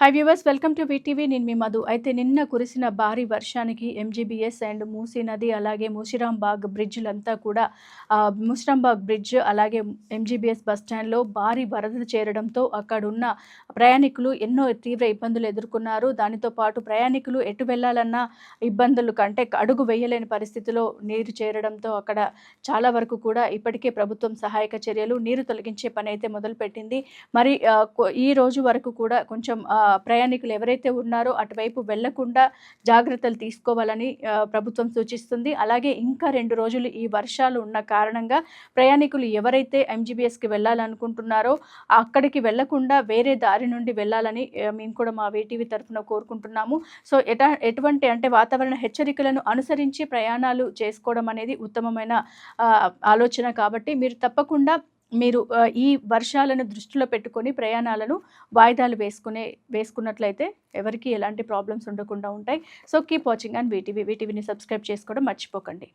hi viewers welcome to VTV నేను మీ మధు. అయితే నిన్న కురిసిన భారీ వర్షానికి ఎంజీబీఎస్ అండ్ మూసీ నది అలాగే ముషిరాంబాగ్ బ్రిడ్జ్లంతా కూడా ఆ, బ్రిడ్జ్ అలాగే ఎంజీబీఎస్ బస్ స్టాండ్లో భారీ వరద చేరడంతో అక్కడున్న ప్రయాణికులు ఎన్నో తీవ్ర ఇబ్బందులు ఎదుర్కొన్నారు. దానితో పాటు ప్రయాణికులు ఎటు వెళ్ళాలన్నా ఇబ్బందులు కంటే అడుగు వేయలేని పరిస్థితిలో నీరు చేరడంతో అక్కడ చాలా వరకు కూడా ఇప్పటికే ప్రభుత్వం సహాయక చర్యలు నీరు తొలగించే పని అయితే మొదలుపెట్టింది. మరి ఈ రోజు వరకు కూడా కొంచెం ప్రయాణికులు ఎవరైతే ఉన్నారో అటువైపు వెళ్ళకుండా జాగ్రత్తలు తీసుకోవాలని ప్రభుత్వం సూచిస్తుంది. అలాగే ఇంకా రెండు రోజులు ఈ వర్షాలు ఉన్న కారణంగా ప్రయాణికులు ఎవరైతే ఎంజీబీఎస్కి వెళ్ళాలనుకుంటున్నారో అక్కడికి వెళ్ళకుండా వేరే దారి నుండి వెళ్ళాలని మేము కూడా మా వేటీవీ తరఫున కోరుకుంటున్నాము. సో ఎటా ఎటువంటి అంటే వాతావరణ హెచ్చరికలను అనుసరించి ప్రయాణాలు చేసుకోవడం అనేది ఉత్తమమైన ఆలోచన కాబట్టి మీరు తప్పకుండా మీరు ఈ వర్షాలను దృష్టిలో పెట్టుకొని ప్రయాణాలను వాయిదాలు వేసుకునే వేసుకున్నట్లయితే ఎవరికి ఎలాంటి ప్రాబ్లమ్స్ ఉండకుండా ఉంటాయి. So keep watching and VTV వీటీవీని subscribe చేసుకోవడం మర్చిపోకండి.